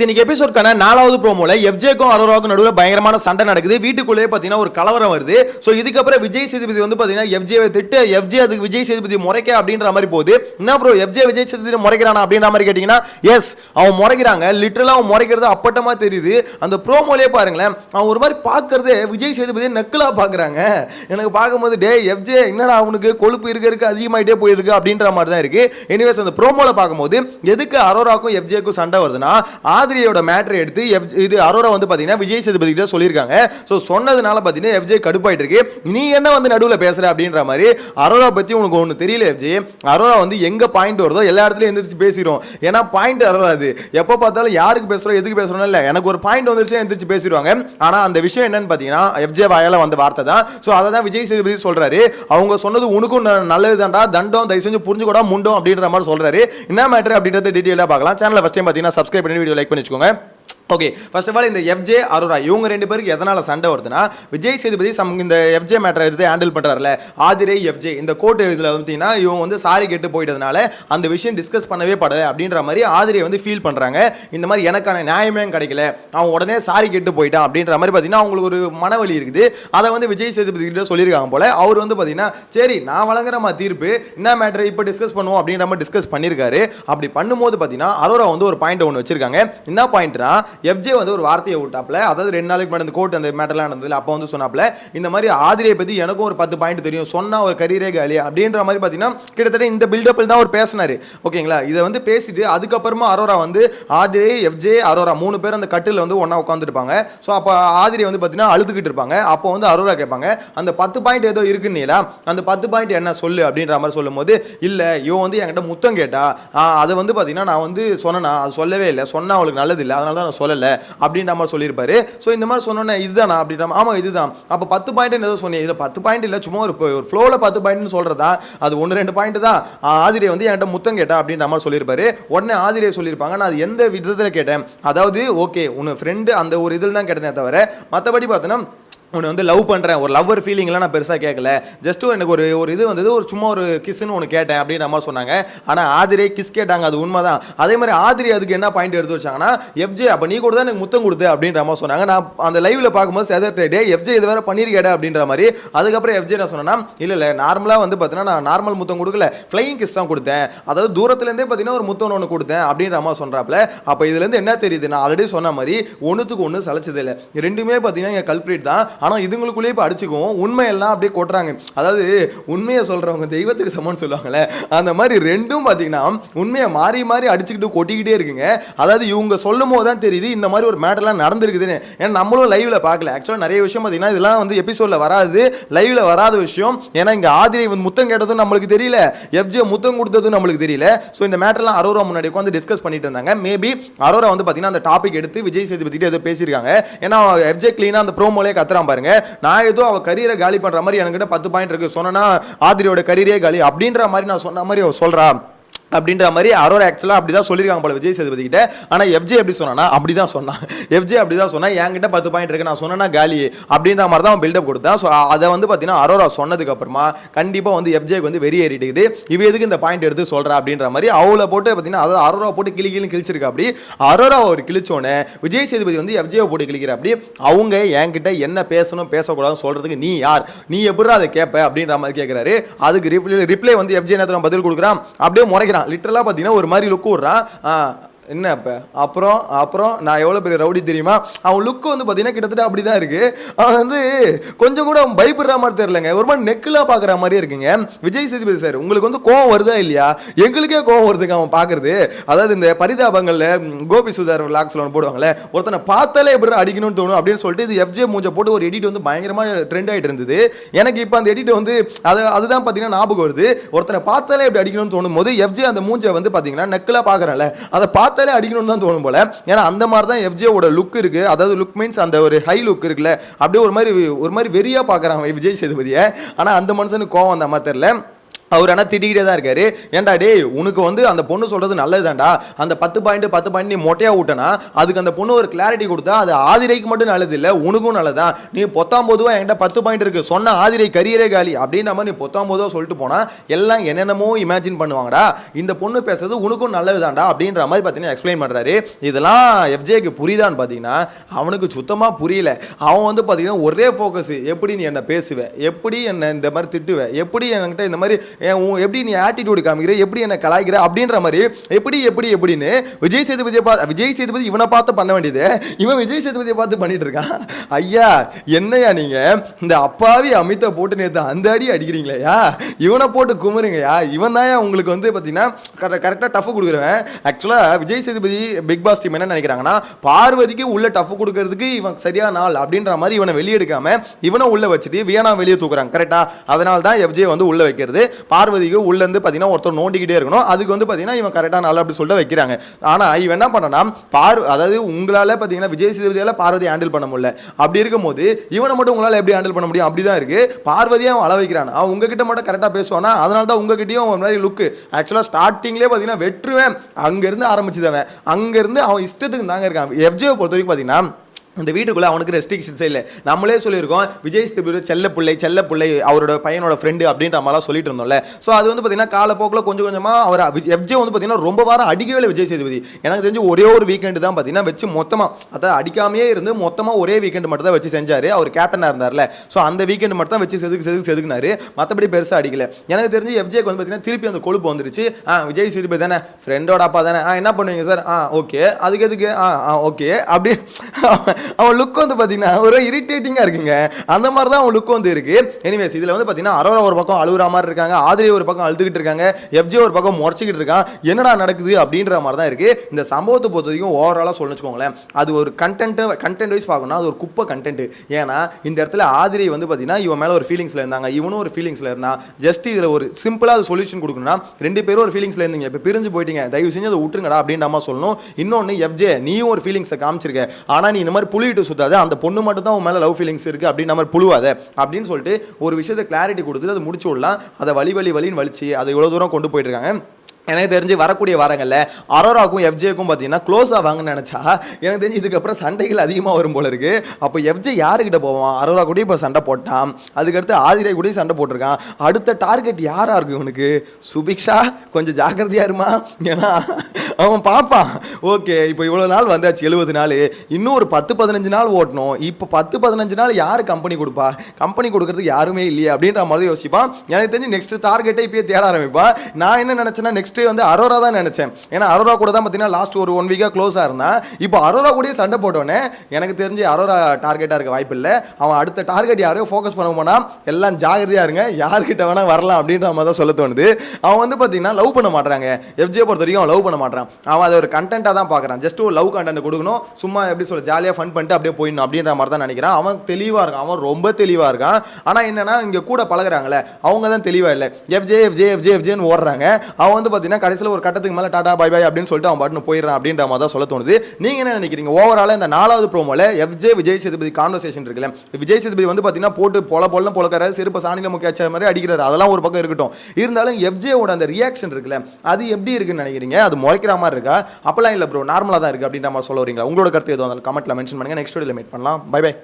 இன்னைக்கு எபிசோட்கான நாலாவது ப்ரோமோல எஃப்ஜேக்கும் அரோராவுக்கும் நடுவில் பயங்கரமான சண்டை நடக்குது. வீட்டுக்குள்ளேயே பார்த்தீங்கன்னா ஒரு கலவரம் வருது. ஸோ இதுக்கப்புறம் விஜய் சேதுபதி வந்து பார்த்தீங்கன்னா எஃப்ஜேவை திட்டு எஃப்ஜே அதுக்கு விஜய் சேதுபதி முறைக்க அப்படின்ற மாதிரி போகுது. என்ன ப்ரோ எஃப்ஜே விஜய் சேதுபதி முறைக்கிறானா அப்படின்ற மாதிரி கேட்டிங்கன்னா எஸ் அவன் முறைக்கிறாங்க. லிட்டரலாக அவன் முறைக்கிறது அப்பட்டமாக தெரியுது. அந்த ப்ரோமோலே பாருங்களேன் அவன் ஒரு மாதிரி பார்க்கறதே விஜய் சேதுபதி நக்கலாக பார்க்குறாங்க எனக்கு பார்க்கும்போது டே எஃப்ஜே என்னடா அவனுக்கு கொழுப்பு இருக்க இருக்க அதிகமாயிட்டே போயிருக்கு? அப்படின்ற மாதிரி தான் இருக்குது எனிவேஸ் அந்த ப்ரோமோல பார்க்கும்போது எதுக்கு அரோராக்கும் எஃப்ஜேக்கும் சண்டை வருதுன்னா ஆதிரியோட மேட்டரை எடுத்து எஃப் இது அரோரா வந்து பார்த்தீங்கன்னா விஜய் சேதுபதி கிட்ட சொல்லியிருக்காங்க. ஸோ சொன்னதுனால பார்த்தீங்கன்னா எஃப்ஜே கடுப்பாயிட்டு இருக்கு நீ என்ன வந்து நடுவில் பேசுகிற அப்படின்ற மாதிரி அரோரா பற்றி உனக்கு ஒன்று தெரியல எஃப்ஜே அரோரா வந்து எங்கே பாயிண்ட் வருதோ எல்லா இடத்துலையும் எந்திரிச்சு பேசிடும் ஏன்னா பாயிண்ட் அரோரா அது. எப்போ பார்த்தாலும் யாருக்கு பேசுகிறோம் எதுக்கு பேசுறோம் இல்லை. எனக்கு ஒரு பாயிண்ட் வந்துருச்சு எந்திரிச்சு பேசிடுவாங்க. ஆனால் அந்த விஷயம் என்னன்னு பார்த்தீங்கன்னா எஃப்ஜே வாயால் வந்த வார்த்தை தான். ஸோ அதை தான் விஜய் சேதுபதி சொல்கிறாரு அவங்க சொன்னது உனக்கும் ந- நல்லது தான்டா தண்டம் தயவு செஞ்சு புரிஞ்சுக்கூட முண்டும் அப்படின்ற மாதிரி சொல்கிறாரு என்ன மேட்டர் அப்படின்றத டீட்டெயிலாக பார்க்கலாம். சேனலை ஃபஸ்ட் டைம் பார்த்தீங்கன்னா சப்ஸ்கிரைப் பண்ணி வீடியோ லைக் பண்ணி வச்சுக்கோங்க. ஓகே ஃபர்ஸ்ட் ஆஃப் ஆல் இந்த எஃப்ஜே அரோரா இவங்க ரெண்டு பேருக்கு எதனால சண்டை வருதுன்னா விஜய் சேதுபதி சம் இந்த எஃப்ஜே மேட்டரை எடுத்து ஹேண்டில் பண்ணுறாருல ஆதிரை எஃப்ஜே இந்த கோர்ட்டு இதில் பார்த்தீங்கன்னா இவங்க வந்து சாரி கேட்டு போயிட்டதுனால அந்த விஷயம் டிஸ்கஸ் பண்ணவே படலை அப்படின்ற மாதிரி ஆதிரியை வந்து ஃபீல் பண்ணுறாங்க இந்த மாதிரி எனக்கான நியாயமே கிடைக்கல. அவன் உடனே சாரி கேட்டு போயிட்டான் அப்படின்ற மாதிரி பார்த்தீங்கன்னா அவங்களுக்கு ஒரு மனவலி இருக்குது. அதை வந்து விஜய் சேதுபதி கிட்ட சொல்லியிருக்காங்க போல அவர் வந்து பார்த்தீங்கன்னா சரி நான் வழங்குறமா தீர்ப்பு என்ன மேட்டரை இப்போ டிஸ்கஸ் பண்ணுவோம் அப்படின்ற மாதிரி டிஸ்கஸ் பண்ணியிருக்காரு. அப்படி பண்ணும்போது பார்த்தீங்கன்னா அரோரா வந்து ஒரு பாயிண்ட் ஒன்று வச்சிருக்காங்க. என்ன பாயிண்ட்னா எஃப்ஜே வந்து ஒரு வார்த்தையை விட்டாப்ல அதாவது ரெண்டு நாளைக்கு முன்னாடி கோர்ட் அந்த மேட்டர்லாம் நடந்ததுல அப்போ வந்து சொன்னாப்ல இந்த மாதிரி ஆதிரியை பற்றி எனக்கும் ஒரு பத்து பாயிண்ட் தெரியும் சொன்னா ஒரு கரியரே காலி அப்படின்ற மாதிரி பார்த்தீங்கன்னா கிட்டத்தட்ட இந்த பில்டப்பில் தான் அவர் பேசினாரு. ஓகேங்களா இதை வந்து பேசிட்டு அதுக்கப்புறமா அரோரா வந்து ஆதிரே எஃப்ஜே அரோரா மூணு பேர் அந்த கட்டில் வந்து ஒன்றா உட்காந்துருப்பாங்க ஸோ அப்போ ஆதிரி வந்து பார்த்தீங்கன்னா அழுதுகிட்டு இருப்பாங்க. அப்போ வந்து அரோரா கேட்பாங்க அந்த பத்து பாயிண்ட் ஏதோ இருக்குன்னீங்களா அந்த பத்து பாயிண்ட் என்ன சொல்லு? அப்படின்ற மாதிரி சொல்லும்போது இல்லை இவன் வந்து என்கிட்ட முத்தம் கேட்டா அதை வந்து பார்த்தீங்கன்னா நான் வந்து சொன்னேன்னா அது சொல்லவே இல்லை. சொன்னா அவளுக்கு நல்லது இல்லை. அதனால தான் நான் சொல்லலை அப்படின்ற மாதிரி சொல்லியிருப்பாரு. ஸோ இந்த மாதிரி சொன்னோன்னே இதுதானா அப்படின்ற ஆமாம் இதுதான். அப்போ பத்து பாயிண்ட் ஏதோ சொன்னீங்க. இதில் பத்து பாயிண்ட் இல்லை சும்மா ஒரு ஒரு ஃப்ளோவில் பத்து பாயிண்ட்னு சொல்கிறதா அது ஒன்று ரெண்டு பாயிண்ட் தான். ஆதிரியை வந்து என்கிட்ட முத்தம் கேட்டா அப்படின்ற மாதிரி சொல்லியிருப்பாரு. உடனே ஆதிரியை சொல்லியிருப்பாங்க. நான் அது எந்த விதத்தில் கேட்டேன்? அதாவது ஓகே உன் ஃப்ரெண்டு அந்த ஒரு இதில் தான் கேட்டேனே தவிர மற்றபடி பார்த்தோன்னா உன்னை வந்து லவ் பண்ணுறேன் ஒரு லவ்வர் ஃபீலிங்லாம் நான் பெருசாக கேட்கல ஜஸ்ட் எனக்கு ஒரு ஒரு இது வந்தது ஒரு சும்மா ஒரு கிஸ்ன்னு ஒன்று கேட்டேன் அப்படின்ற மாதிரி சொன்னாங்க. ஆனால் ஆதிரே கிஸ் கேட்டாங்க. அது உண்மை தான் அதே மாதிரி ஆதிரி அதுக்கு என்ன பாயிண்ட் எடுத்து வச்சாங்கன்னா எஃப்ஜே அப்போ நீ கூட தான் எனக்கு முத்தம் கொடுத்து அப்படின்ற மாதிரி சொன்னாங்க. நான் அந்த லைவில் பார்க்கும்போது செதர்டே டே எஃப்ஜே இது வேறு பண்ணியிருக்கேடா அப்படின்ற மாதிரி. அதுக்கப்புறம் எஃப்ஜே நான் சொன்னேன்னா இல்லை இல்லை நார்மலாக வந்து பார்த்தீங்கன்னா நான் நார்மல் முத்தம் கொடுக்கல. ஃப்ளையிங் கிஸ் தான் கொடுத்தேன். அதாவது தூரத்துலேருந்தே பார்த்தீங்கன்னா ஒரு முத்தம் ஒன்று கொடுத்தேன் அப்படின்ற மாதிரி சொல்கிறாப்புல அப்போ இதுலேருந்து என்ன தெரியுது நான் ஆல்ரெடி சொன்ன மாதிரி ஒன்றுத்துக்கு ஒன்று சளைச்சது இல்லை. ரெண்டுமே பார்த்தீங்கன்னா எங்கள் கல்பிரிட் தான். ஆனால் இதுங்களுக்குள்ளேயே இப்போ அடிச்சுக்கும். உண்மையெல்லாம் அப்படியே கொட்டுறாங்க. அதாவது உண்மையை சொல்கிறவங்க தெய்வத்துக்கு சமம்னு சொல்லுவாங்கல்ல அந்த மாதிரி ரெண்டும் பார்த்தீங்கன்னா உண்மையை மாறி மாறி அடிச்சுக்கிட்டு கொட்டிக்கிட்டே இருக்குங்க. அதாவது இவங்க சொல்லும் போது தான் தெரியுது இந்த மாதிரி ஒரு மேட்டர்லாம் நடந்திருக்குதுன்னு. ஏன்னா நம்மளும் லைவில் பார்க்கல. ஆக்சுவலாக நிறைய விஷயம் பார்த்தீங்கன்னா இதெல்லாம் வந்து எபிசோடில் வராது. லைவில் வராத விஷயம். ஏன்னா இங்கே ஆதிரை வந்து முத்தம் கேட்டதும் நம்மளுக்கு தெரியல. எஃப்ஜே முத்தம் கொடுத்ததும் நம்மளுக்கு தெரியல. ஸோ இந்த மேட்டர்லாம் அரோரா முன்னாடி உட்காந்து டிஸ்கஸ் பண்ணிட்டு இருந்தாங்க. மேபி அரோரா வந்து பார்த்தீங்கன்னா அந்த டாபிக் எடுத்து விஜய் சேதுபதி ஏதோ பேசியிருக்காங்க. ஏன்னா எஃப்ஜே கிளீனாக அந்த ப்ரோமோலே கத்துறான் பாருங்க. நான் ஏதோ அவ கரியரை காலி பண்ற மாதிரி என்கிட்ட பத்து பாயிண்ட் இருக்கு. சொன்னா ஆதிரியோட கரியரே காலி. அப்படின்ற மாதிரி நான் சொன்ன மாதிரி அவ சொல்றா. அப்படின்ற மாதிரி அரோரா ஆக்சுவலாக அப்படி தான் சொல்லியிருக்காங்க போல விஜய் சேதுபதி கிட்ட. ஆனால் எஃப்ஜே எப்படி சொன்னானா அப்படி தான் சொன்னான். எஃப்ஜே அப்படி தான் சொன்னால் என்கிட்ட பத்து பாயிண்ட் இருக்கு நான் சொன்னேன்னா காலி. அப்படின்ற மாதிரி தான் அவன் பில்டப் கொடுத்தான். ஸோ அதை வந்து பார்த்தீங்கன்னா அரோரா சொன்னதுக்கு அப்புறமா கண்டிப்பாக வந்து எஃப்ஜேக்கு வந்து வெறி ஏறிட்டுக்குது. இவ எதுக்கு இந்த பாயிண்ட் எடுத்து சொல்கிறா அப்படின்ற மாதிரி அவளை போட்டு பார்த்தீங்கன்னா அதாவது அரோரா போட்டு கிளி கிளி கிழிச்சிருக்கா அப்படி. அரோரா ஒரு கிழிச்சோன்னே விஜய் சேதுபதி வந்து எஃப்ஜேவை போட்டு கிழிக்கிற அப்படி. அவங்க என்கிட்ட என்ன பேசணும் பேசக்கூடாதுன்னு சொல்கிறதுக்கு நீ யார்? நீ எப்படி அதை கேட்ப அப்படின்ற மாதிரி கேட்குறாரு அதுக்கு ரிப்ளை ரிப்ளை வந்து எஃப்ஜே நேரத்தில் பதில் கொடுக்குறான்? அப்படியே முறைக்கிறான். லிட்டரலாக பார்த்தீங்கன்னா ஒரு மாதிரி லுக்கு விட்றான் என்ன இப்போ அப்புறம் அப்புறம் நான் எவ்வளோ பெரிய ரவுடி தெரியுமா? அவன் லுக்கு வந்து பார்த்தீங்கன்னா கிட்டத்தட்ட அப்படி தான் இருக்குது அவன் வந்து கொஞ்சம் கூட அவன் பயப்படுற மாதிரி தெரியலங்க. ஒரு மாதிரி நெக்கிலாக பார்க்குற மாதிரியே இருக்குங்க. விஜய் சேதுபதி சார் உங்களுக்கு வந்து கோவம் வருதா இல்லையா? எங்களுக்கே கோவம் வருதுங்க அவன் பார்க்குறது அதாவது இந்த பரிதாபங்களில் கோபி சுதார் லாக்ஸில் ஒன்று போடுவாங்களே ஒருத்தனை பார்த்தாலே எப்படி அடிக்கணும்னு தோணும் அப்படின்னு சொல்லிட்டு இது எஃப்ஜே மூஞ்சை போட்டு ஒரு எடிட் வந்து பயங்கரமாக ட்ரெண்ட் ஆகிட்டு இருந்தது. எனக்கு இப்போ அந்த எடிட் வந்து அது அதுதான் பார்த்தீங்கன்னா ஞாபகம் வருது. ஒருத்தனை பார்த்தாலே இப்படி அடிக்கணும்னு தோணும் போது எஃப்ஜே அந்த மூஞ்சை வந்து பார்த்தீங்கன்னா நெக்கிலாக பார்க்குறேன்ல அதை பார்த்து பார்த்தாலே அடிக்கணும்னு தான் தோணும் போல. ஏன்னா அந்த மாதிரி தான் எஃப்ஜேவோட லுக் இருக்கு. அதாவது லுக் மீன்ஸ் அந்த ஒரு ஹை லுக் இருக்குல்ல. அப்படியே ஒரு மாதிரி ஒரு மாதிரி வெறியா பார்க்குறாங்க விஜய் சேதுபதியை. ஆனால் அந்த மனுஷனுக்கு கோவம் அந்த மாதிரி தெரியல. அவர் ஆனால் திட்டிக்கிட்டே தான் இருக்காரு. ஏன்டா டேய் உனக்கு வந்து அந்த பொண்ணு சொல்றது நல்லதுதான்டா. அந்த பத்து பாயிண்ட் பத்து பாயிண்ட் நீ மொட்டையாக விட்டனா அதுக்கு அந்த பொண்ணு ஒரு கிளாரிட்டி கொடுத்தா அது ஆதிரைக்கு மட்டும் நல்லது இல்லை உனக்கும் நல்லதான் நீ பொத்தாம் பொதுவாக என்கிட்ட பத்து பாயிண்ட் இருக்குது சொன்ன ஆதிரை கரியரே காலி அப்படின்ற மாதிரி நீ பொத்தாம் பொதுவாக சொல்லிட்டு போனால் எல்லாம் என்னென்னமோ இமேஜின் பண்ணுவாங்கடா. இந்த பொண்ணு பேசுறது உனக்கும் நல்லதுதான்டா அப்படின்ற மாதிரி பார்த்தீங்கன்னா எக்ஸ்பிளைன் பண்ணுறாரு இதெல்லாம் எஃப்ஜேக்கு புரியுதான்னு பார்த்தீங்கன்னா அவனுக்கு சுத்தமாக புரியல. அவன் வந்து பார்த்தீங்கன்னா ஒரே ஃபோக்கஸ் எப்படி நீ என்னை பேசுவேன் எப்படி என்னை இந்த மாதிரி திட்டுவேன் எப்படி என்கிட்ட இந்த மாதிரி எப்படி நீ ஆட்டிடியூடு காமிக்கிற? எப்படி என்னை கலாய்க்கிற? அப்படின்ற மாதிரி எப்படி எப்படி எப்படின்னு விஜய் சேதுபதியை பார்த்து விஜய் சேதுபதி இவனை பார்த்து பண்ண வேண்டியது. இவன் விஜய் சேதுபதியை பார்த்து பண்ணிட்டு இருக்கான். ஐயா என்னையா நீங்கள் இந்த அப்பாவி அமித்தை போட்டு நேற்று அந்த அடி அடிக்கிறீங்களேயா இவனை போட்டு குமுறுங்கய்யா? இவன் தான் உங்களுக்கு வந்து பார்த்தீங்கன்னா கரெக்டாக டஃப் கொடுக்குறவன். ஆக்சுவலாக Vijay Sethupathi Bigg Boss team என்ன நினைக்கிறாங்கன்னா பார்வதிக்கு உள்ள டஃப் கொடுக்கறதுக்கு இவன் சரியான நாள் அப்படின்ற மாதிரி இவனை வெளியெடுக்காம இவனை உள்ள வச்சுட்டு வியனா வெளியே தூக்குறாங்க கரெக்டாக அதனால தான் எஃப்ஜே வந்து உள்ள வைக்கிறது. பார்வதிக்கு உள்ளேருந்து பார்த்தீங்கன்னா ஒருத்தர் நோண்டிக்கிட்டே இருக்கணும். அதுக்கு வந்து பார்த்தீங்கன்னா இவன் கரெக்டாக நல்லா அப்படி சொல்லிட்டு வைக்கிறாங்க. ஆனால் இவன் என்ன பண்ணனா பார் அதாவது உங்களால் பார்த்தீங்கன்னா விஜய் சேதுபதியால் பார்வதி ஹேண்டில் பண்ண முடியல. அப்படி இருக்கும்போது இவனை மட்டும் உங்களால் எப்படி ஹேண்டில் பண்ண முடியும்? அப்படி தான் இருக்குது பார்வதியை அவன் அள வைக்கிறான். அவன் உங்ககிட்ட மட்டும் கரெக்டாக பேசுவானா? அதனால தான் உங்ககிட்டயும் ஒரு மாதிரி லுக்கு ஆக்சுவலாக ஸ்டார்டிங்லேயே பார்த்தீங்கன்னா வெற்றுவேன். அங்கேருந்து ஆரம்பிச்சுதவன் அங்கேருந்து அவன் இஷ்டத்துக்கு தாங்க இருக்கான். எஃப்ஜியை பொறுத்த வரைக்கும் பார்த்தீங்கன்னா இந்த வீட்டுக்குள்ளே அவனுக்கு ரெஸ்ட்ரிக்ஷன்ஸே இல்லை. நம்மளே சொல்லியிருக்கோம் விஜய் சேதுபதி செல்ல பிள்ளை செல்ல பிள்ளை அவரோட பையனோட ஃப்ரெண்டு அப்படின்ற மாதிரிலாம் சொல்லிட்டு இருந்தோம்ல. ஸோ அது வந்து பார்த்தீங்கன்னா காலப்போக்கில் கொஞ்சம் கொஞ்சமாக அவர் எஃப்ஜே வந்து பார்த்தீங்கன்னா ரொம்ப வாரம் அடிக்கவே இல்லை விஜய் சேதுபதி. எனக்கு தெரிஞ்சு ஒரே ஒரு வீக்கெண்டு தான் பார்த்தீங்கன்னா வச்சு மொத்தமாக அதாவது அடிக்காமையே இருந்து மொத்தமாக ஒரே வீக்கெண்டு மட்டும் தான் வச்சு செஞ்சார். அவர் கேப்டனாக இருந்தார்ல. ஸோ அந்த வீக்கெண்டு மட்டும் தான் வச்சு செதுக்கு செதுக்கு செதுக்குனாரு. மற்றபடி பெருசாக அடிக்கல. எனக்கு தெரிஞ்சு எஃப்ஜேக்கு வந்து பார்த்தீங்கன்னா திருப்பி அந்த கொழுப்பு வந்துருச்சு. ஆ விஜய் சேதுபதி தானே ஃப்ரெண்டோட அப்பா தானே. ஆ என்ன பண்ணுவீங்க சார்? ஆ ஓகே அதுக்கு எதுக்கு? ஆ ஆ ஓகே அப்படி அவன் லுக் வந்து பார்த்தீங்கன்னா ஒரு இரிட்டேட்டிங்காக இருக்குங்க. அந்த மாதிரி தான் அவன் லுக் வந்து இருக்கு. எனிவேஸ் இதில் வந்து பார்த்தீங்கன்னா அரோரா ஒரு பக்கம் அழுகுற மாதிரி இருக்காங்க ஆதிரி ஒரு பக்கம் அழுதுகிட்டு இருக்காங்க எஃப்ஜே ஒரு பக்கம் முறைச்சிக்கிட்டு இருக்கான். என்னடா நடக்குது அப்படின்ற மாதிரி தான் இருக்கு. இந்த சம்பவத்தை பொறுத்த வரைக்கும் ஓவராலாக சொல்லணும் வச்சுக்கோங்களேன் அது ஒரு கண்டென்ட் கண்டென்ட் வைஸ் பார்க்கணும்னா அது ஒரு குப்பை கண்டென்ட் ஏன்னா இந்த இடத்துல ஆதிரி வந்து பார்த்தீங்கன்னா இவன் மேலே ஒரு ஃபீலிங்ஸில் இருந்தாங்க இவனும் ஒரு ஃபீலிங்ஸில் இருந்தான். ஜஸ்ட் இதில் ஒரு சிம்பிளாக அது சொல்யூஷன் கொடுக்கணும்னா ரெண்டு பேரும் ஒரு ஃபீலிங்ஸில் இருந்தீங்க. இப்போ பிரிஞ்சு போயிட்டீங்க. தயவு செஞ்சு அதை விட்டுருங்கடா அப்படின்ற மாதிரி சொல்லணும். இன்னொன்று எஃப்ஜே நீயும் ஒரு ஃபீலிங்ஸை காமிச்சிருக்க. ஆனால் நீ இந்த மாதிரி புளியிட்டு சுத்தாத அந்த பொண்ணு மட்டும் தான் உன் மேலே லவ் ஃபீலிங்ஸ் இருக்குது அப்படின்னு நம்ம புழுவாத. அப்படின்னு சொல்லிட்டு ஒரு விஷயத்தை கிளாரிட்டி கொடுத்துட்டு அதை முடிச்சு விடலாம். அதை வழி வழி வழின்னு வலிச்சு அதை இவ்வளோ தூரம் கொண்டு போயிட்டு இருக்காங்க. எனக்கு தெரிஞ்சு வரக்கூடிய வாரங்களில் அரோராக்கும் எஃப்ஜேக்கும் பார்த்தீங்கன்னா க்ளோஸ் ஆவாங்கன்னு நினச்சா எனக்கு தெரிஞ்சு இதுக்கப்புறம் சண்டைகள் அதிகமாக வரும் போல இருக்குது அப்போ எஃப்ஜே யாருக்கிட்ட போவான்? அரோரா கூட இப்போ சண்டை போட்டான். அதுக்கடுத்து ஆதிரை கூட சண்டை போட்டிருக்கான். அடுத்த டார்கெட் யாராக இருக்கும் இவனுக்கு? சுபிக்ஷா கொஞ்சம் ஜாக்கிரதையாக இருமா? ஏன்னா அவன் பார்ப்பான். ஓகே இப்போ இவ்வளோ நாள் வந்தாச்சு எழுபது நாள். இன்னும் ஒரு பத்து பதினஞ்சு நாள் ஓட்டணும். இப்போ பத்து பதினஞ்சு நாள் யார் கம்பெனி கொடுப்பா? கம்பெனி கொடுக்கறதுக்கு யாருமே இல்லையே அப்படின்ற மாதிரி யோசிப்பான். எனக்கு தெரிஞ்சு நெக்ஸ்ட் டார்கெட்டை இப்போயே தேட ஆரம்பிப்பான். நான் என்ன நினச்சேன்னா நெக்ஸ்ட் வந்து அரோரா தான் நினச்சேன். ஏன்னா அரோரா கூட தான் பார்த்தீங்கன்னா லாஸ்ட் ஒரு ஒன் வீக்காக க்ளோஸாக இருந்தான் இப்போ அரோரா கூடயே சண்டை போட்டோன்னே எனக்கு தெரிஞ்சு அரோரா டார்கெட்டாக இருக்க வாய்ப்பு இல்லை. அவன் அடுத்த டார்கெட் யாரையும் ஃபோக்கஸ் பண்ண போனால் எல்லாம் ஜாகிரதையாக இருங்க. யார்கிட்ட வேணால் வரலாம் அப்படின்ற மாதிரி தான் சொல்ல தோணுது. அவன் வந்து பார்த்தீங்கன்னா லவ் பண்ண மாட்டாங்க எஃப்ஜே பொறுத்த வரைக்கும் அவன் லவ் பண்ண மாட்டான் அவன் அதை ஒரு கண்டென்ட்டாக தான் பார்க்குறான் ஜஸ்ட் ஒரு லவ் கண்டென்ட் கொடுக்கணும். சும்மா எப்படி சொல்ல ஜாலியாக ஃபன் பண்ணிட்டு அப்படியே போயிடணும் அப்படின்ற மாதிரி தான் நினைக்கிறான். அவன் தெளிவாக இருக்கான். அவன் ரொம்ப தெளிவாக இருக்கான். ஆனால் என்னென்னா இங்கே கூட பழகிறாங்களே அவங்க தான் தெளிவாக இல்லை. எஃப்ஜே எஃப்ஜே எஃப்ஜே எஃப்ஜேன்னு ஓடுறாங்க. அவன் வந்து பார்த்தீங்கன்னா கடைசியில் ஒரு கட்டத்துக்கு மேலே டாடா பை பை அப்படின்னு சொல்லிட்டு அவன் பாட்டுன்னு போயிடுறான் அப்படின்ற மாதிரி தான் சொல்ல தோணுது. நீங்கள் என்ன நினைக்கிறீங்க? ஓவராலாக இந்த நாலாவது ப்ரோமோவில் எஃப்ஜே விஜய் சேதுபதி கான்வர்சேஷன் இருக்குல்ல விஜய் சேதுபதி வந்து பார்த்தீங்கன்னா போட்டு பொல பொல பொழக்கிறாரு செருப்பு சாணியில் முக்கிய மாதிரி அடிக்கிறாரு. அதெல்லாம் ஒரு பக்கம் இருக்கட்டும். இருந்தாலும் எஃப்ஜேவோட அந்த ரியாக்ஷன் இருக்குல்ல அது எப்படி இருக்குன்னு நினைக்கிறீங்க? அது முறைக்கிற மாதிரி இருக்கா? அப்பெல்லாம் இல்லை ப்ரோ நார்மலாக தான் இருக்குது அப்படின்ற மாதிரி சொல்ல வரீங்களா? உங்களோட கருத்து எதுவும் கமெண்ட்டில் மென்ஷன் பண்ணுங்கள் நெக்ஸ்ட் வீடியோவில் மீட் பண்ணலாம். By by